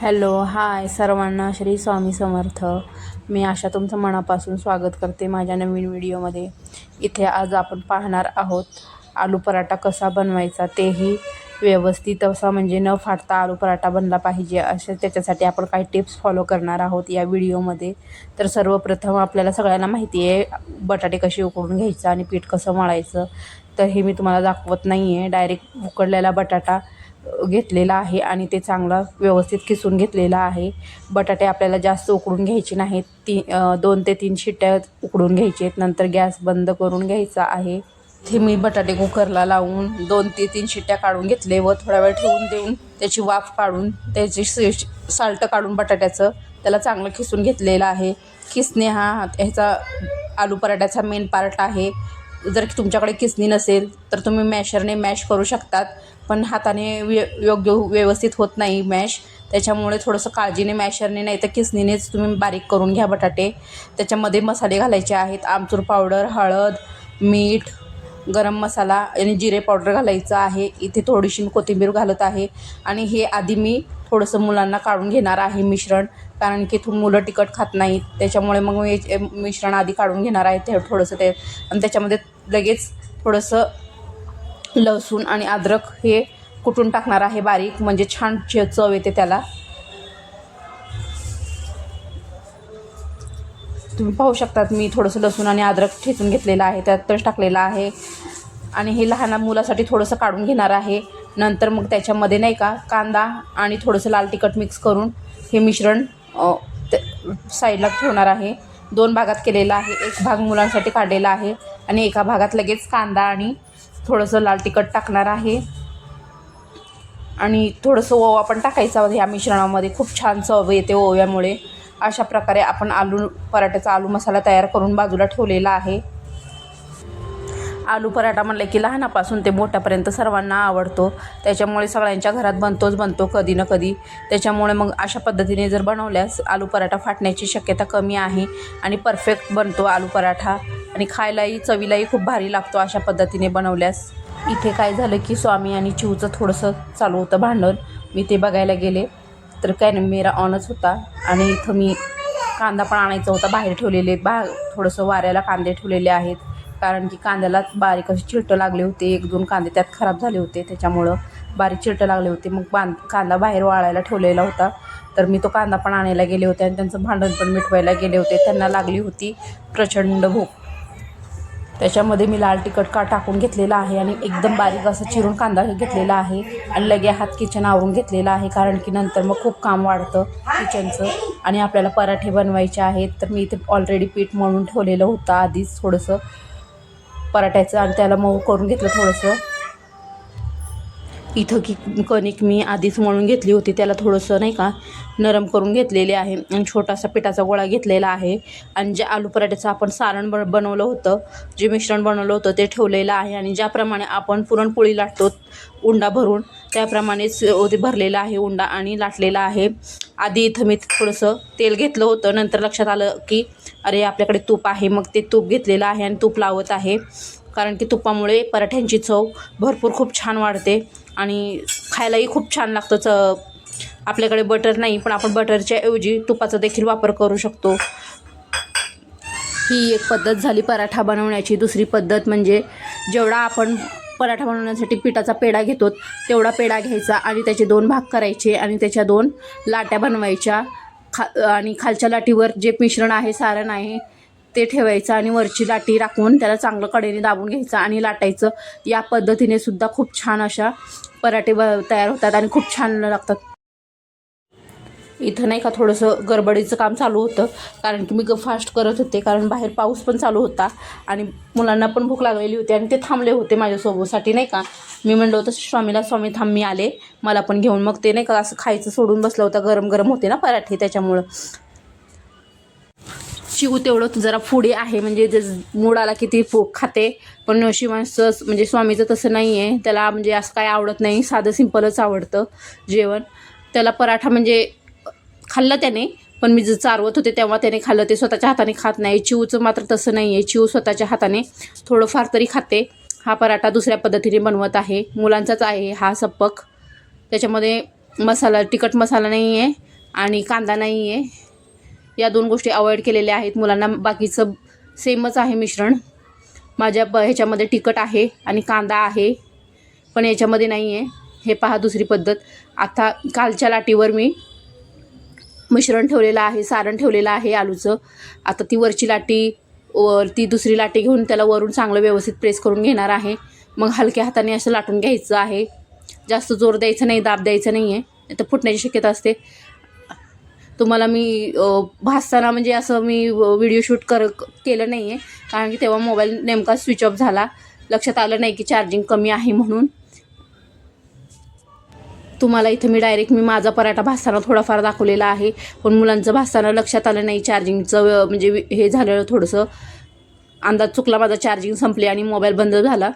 Hello hi सर्वांना श्री स्वामी समर्थ. मी आशा तुमचं मनापासून स्वागत करते माझ्या नवीन व्हिडिओमध्ये. इथे आज आपण पाहणार आहोत आलू पराठा कसा बनवायचा तेही व्यवस्थित असा म्हणजे न फाटता आलू पराठा बनला पाहिजे असे त्याच्यासाठी आपण काही टिप्स फॉलो करणार आहोत या व्हिडिओमध्ये. तर सर्वप्रथम आपल्याला सगळ्यांना माहिती आहे बटाटे कसे उकळून घ्यायचं आणि पीठ कसं मळायचं. तर हे मी तुम्हाला दाखवत नाही आहे डायरेक्ट उकडलेला बटाटा घेतलेला आहे आणि ते चांगला व्यवस्थित किसून घेतलेला आहे. बटाटे आपल्याला जास्त उकडून घ्यायचे नाहीत. ती दोन ते तीन शिट्ट्या उकडून घ्यायचे आहेत. नंतर गॅस बंद करून घ्यायचा आहे. ते मी बटाटे कुकरला लावून दोन ते तीन शिट्ट्या काढून घेतले व थोडा वेळ ठेवून देऊन त्याची वाफ काढून त्याची साल्ट काढून बटाट्याचं त्याला चांगलं खिसून घेतलेलं आहे. खिसणे हा ह्याचा आलू पराठ्याचा मेन पार्ट आहे. जर तुमच्याकडे किसनी नसेल तर तुम्ही मॅशरने मॅश करू शकतात. पण हाताने व्य योग्य व्यवस्थित होत नाही मॅश. त्याच्यामुळे थोडंसं काळजीने मॅशरने नाही तर किसनीनेच तुम्ही बारीक करून घ्या बटाटे. त्याच्यामध्ये मसाले घालायचे आहेत. आमचूर पावडर हळद मीठ गरम मसाला आणि जिरे पावडर घालायचं आहे. इथे थोडीशी मी कोथिंबीर घालत आहे. आणि हे आधी मी थोडंसं मुलांना काढून घेणार आहे मिश्रण. कारण की इथून मुलं तिखट खात नाहीत. त्याच्यामुळे मग मी मिश्रण आधी काढून घेणार आहे ते थोडंसं ते. आणि त्याच्यामध्ये लगेच थोडंसं लसूण आणि अद्रक हे कुटून टाकणार आहे बारीक. म्हणजे छान चव येते त्याला. तुम्ही पाहू शकतात मी थोडंसं लसूण आणि अद्रक ठेचून घेतलेलं आहे. त्यातच टाकलेलं आहे. आणि हे लहान मुलासाठी थोडंसं काढून घेणार आहे. नंतर मग त्याच्यामध्ये नाही का कांदा आणि थोडंसं लाल तिखट मिक्स करून हे मिश्रण साईडला ठेवणार आहे. दोन भागात केलेला आहे. एक भाग मुलांसाठी काढलेला आहे आणि एका भागात लगेच कांदा आणि थोडंसं लाल तिखट टाकणार आहे. आणि थोडंसं ओवा पण टाकायचा ह्या मिश्रणामध्ये खूप छान चव येते ओव्यामुळे. अशा प्रकारे आपण आलू पराठ्याचा आलू मसाला तयार करून बाजूला ठेवलेला आहे. आलू पराठा म्हणलं की लहानापासून ते मोठ्यापर्यंत सर्वांना आवडतो. त्याच्यामुळे सगळ्यांच्या घरात बनतोच बनतो कधी ना कधी. त्याच्यामुळे मग अशा पद्धतीने जर बनवल्यास आलू पराठा फाटण्याची शक्यता कमी आहे आणि परफेक्ट बनतो आलू पराठा. आणि खायलाही चवीलाही खूप भारी लागतो अशा पद्धतीने बनवल्यास. इथे काय झालं की स्वामी आणि चिवचं थोडंसं चालू होतं भांडण. मी ते बघायला गेले. तर काय मेरा ऑनच होता आणि इथं मी कांदा पण आणायचा होता. बाहेर ठेवलेले बा थोडंसं वाऱ्याला कांदे ठेवलेले आहेत. कारण की कांद्याला बारीक असे चिरटं लागले होते. एक दोन कांदे त्यात खराब झाले होते. त्याच्यामुळं बारीक चिरटं लागले होते. मग बांध कांदा बाहेर वाळायला ठेवलेला होता. तर मी तो कांदा पण आणायला गेले होते आणि त्यांचं भांडण पण मिटवायला गेले होते. त्यांना लागली होती प्रचंड भूक. त्याच्यामध्ये मी लाल तिखट का टाकून घेतलेला आहे आणि एकदम बारीक असं चिरून कांदा घेतलेला आहे आणि लगे हात किचन आवरून घेतलेला आहे कारण की नंतर मग खूप काम वाढतं किचनचं आणि आपल्याला पराठे बनवायचे आहेत. तर मी इथे ऑलरेडी पीठ म्हणून ठेवलेलं होतं आधीच थोडंसं. पराठ्याचं आणि त्याला मऊ करून घेतलं थोडंसं. इथं की कणिक मी आधीच मळून घेतली होती त्याला थोडंसं नाही का नरम करून घेतलेले आहे आणि छोटासा पिठाचा गोळा घेतलेला आहे. आणि जे आलू पराठ्याचं आपण सारण ब बनवलं होतं जे मिश्रण बनवलं होतं ते ठेवलेलं आहे आणि ज्याप्रमाणे आपण पुरणपोळी लाटतो उंडा भरून त्याप्रमाणेच ते भरलेलं आहे उंडा आणि लाटलेला आहे. आधी इथं मी थोडंसं तेल घेतलं होतं नंतर लक्षात आलं की अरे आपल्याकडे तूप आहे. मग ते तूप घेतलेलं आहे आणि तूप लावत आहे. कारण की तुपामुळे पराठ्यांची चव भरपूर खूप छान वाढते आणि खायलाही खूप छान लागतं. च आपल्याकडे बटर नाही पण आपण बटरच्या ऐवजी तुपाचा देखील वापर करू शकतो. ही एक पद्धत झाली पराठा बनवण्याची. दुसरी पद्धत म्हणजे जेवढा आपण पराठा बनवण्यासाठी पिठाचा पेढा घेतो तेवढा पेढा घ्यायचा आणि त्याचे दोन भाग करायचे आणि त्याच्या दोन लाट्या बनवायच्या. खा आणि खालच्या लाटीवर जे मिश्रण आहे सारण आहे ते ठेवायचं आणि वरची लाटी राखून त्याला चांगलं कडेने दाबून घ्यायचं आणि लाटायचं. या पद्धतीने सुद्धा खूप छान अशा पराठे ब तयार होतात आणि खूप छान लागतात. इथं नाही का थोडंसं गडबडीचं काम चालू होतं. कारण की मी ग फास्ट करत होते. कारण बाहेर पाऊस पण चालू होता. आणि मुलांना पण भूक लागलेली होती आणि ते थांबले होते माझ्यासोबतसाठी नाही का. मी म्हणलं होतं स्वामीला स्वामी थांब मी आले. मला पण घेऊन. मग ते नाही का असं खायचं सोडून बसलं होतं. गरम गरम होते ना पराठे त्याच्यामुळं. शिवू तेवढं जरा पुढे आहे. म्हणजे जे मूड आला की ती फो खाते. पण शिवांचं म्हणजे स्वामीचं तसं नाही आहे त्याला म्हणजे असं काय आवडत नाही. साधं सिंपलच आवडतं जेवण. त्याला पराठा म्हणजे खाल्लं त्याने. पण मी जे चारवत होते तेव्हा त्याने खाल्लं. ते स्वतःच्या हाताने खात नाही. चिवचं मात्र तसं नाही आहे चिव स्वतःच्या हाताने थोडंफार तरी खाते. हा पराठा दुसऱ्या पद्धतीने बनवत आहे. मुलांचाच आहे हा सप्पक. त्याच्यामध्ये मसाला तिखट मसाला नाही आहे आणि कांदा नाही आहे या दोन गोष्टी अवॉइड केलेल्या आहेत. मुलांना बाकीचं सेमच आहे मिश्रण. माझ्या ब ह्याच्यामध्ये तिखट आहे आणि कांदा आहे पण याच्यामध्ये नाही आहे हे पहा दुसरी पद्धत. आता कालच्या लाटीवर मी मिश्रण ठेवलेलं आहे सारण ठेवलेलं आहे आलूचं. आता ती वरची लाटी वर ती दुसरी लाटी घेऊन त्याला वरून चांगलं व्यवस्थित प्रेस करून घेणार आहे. मग हलक्या हाताने असं लाटून घ्यायचं आहे. जास्त जोर द्यायचा नाही दाब द्यायचा नाही आहे तर फुटण्याची शक्यता असते. तुम्हाला मी भासताना म्हणजे असं मी व्हिडिओ शूट कर केलं नाही आहे कारण की तेव्हा मोबाईल नेमका स्विच ऑफ झाला. लक्षात आलं नाही की चार्जिंग कमी आहे म्हणून. तुम्हाला इथं मी डायरेक्ट मी माझा पराठा भासताना थोडाफार दाखवलेला आहे. पण मुलांचं भासताना लक्षात आलं नाही चार्जिंगचं म्हणजे हे झालेलं थोडंसं. अंदाज चुकला माझा चार्जिंग संपली आणि मोबाईल बंद झाला.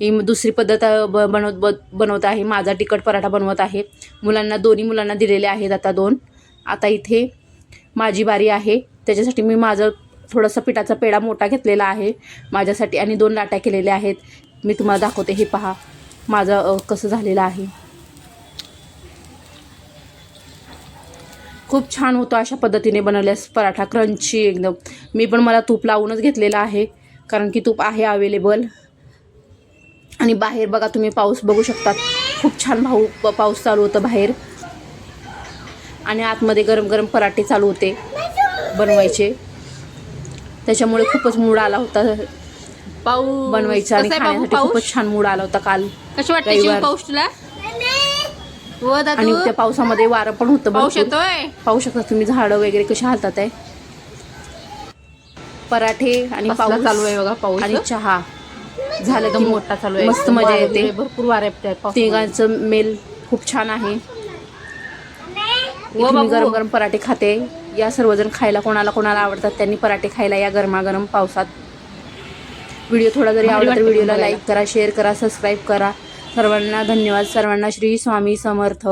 ही दुसरी पद्धत ब बनवत ब बनवत आहे. माझा तिखट पराठा बनवत आहे. मुलांना दोन्ही मुलांना दिलेले आहेत आता दोन. आता इथे माझी बारी आहे. त्याच्यासाठी मी माझं थोडासा पिठाचा पेढा मोठा घेतलेला आहे. माझ्यासाठी आणि दोन लाट्या केलेल्या आहेत. मी तुम्हाला दाखवते. हे पहा. माझं कसं झालेलं आहे. खूप छान होतो अशा पद्धतीने बनवल्यास पराठा क्रंची एकदम. मी पण मला तूप लावूनच घेतलेलं आहे कारण की तूप आहे अवेलेबल आणि बाहेर बघा तुम्ही पाऊस बघू शकता खूप छान भाऊ पाऊस चालू होतं बाहेर. आणि आतमध्ये गरम गरम पराठे चालू होते बनवायचे. त्याच्यामुळे खूपच मूड आला होता पाऊस बनवायचा आणि खाण्यासाठी खूपच छान मूड आला होता काल कशी वाटते पाऊस तुला? आणि त्या पावसामध्ये वारं पण होतं पाऊस. येतोय पाहू शकता तुम्ही झाडं वगैरे कशी हालतात आहे पराठे आणि पाऊस चालू आहे बघा पाऊस आणि चहा झालं की मोठा चालू आहे मस्त मजा येते. भरपूर वारे. तिघांचं मेल खूप छान आहे. गरम गरम पराठे खाते या सर्वजण खायला कोणाला कोणाला आवडतात त्यांनी पराठे खायला या गरमागरम पावसात व्हिडिओ थोडा जरी आवडला तर व्हिडिओला. लाईक करा शेअर करा सबस्क्राईब करा सर्वांना धन्यवाद. सर्वांना श्री स्वामी समर्थ.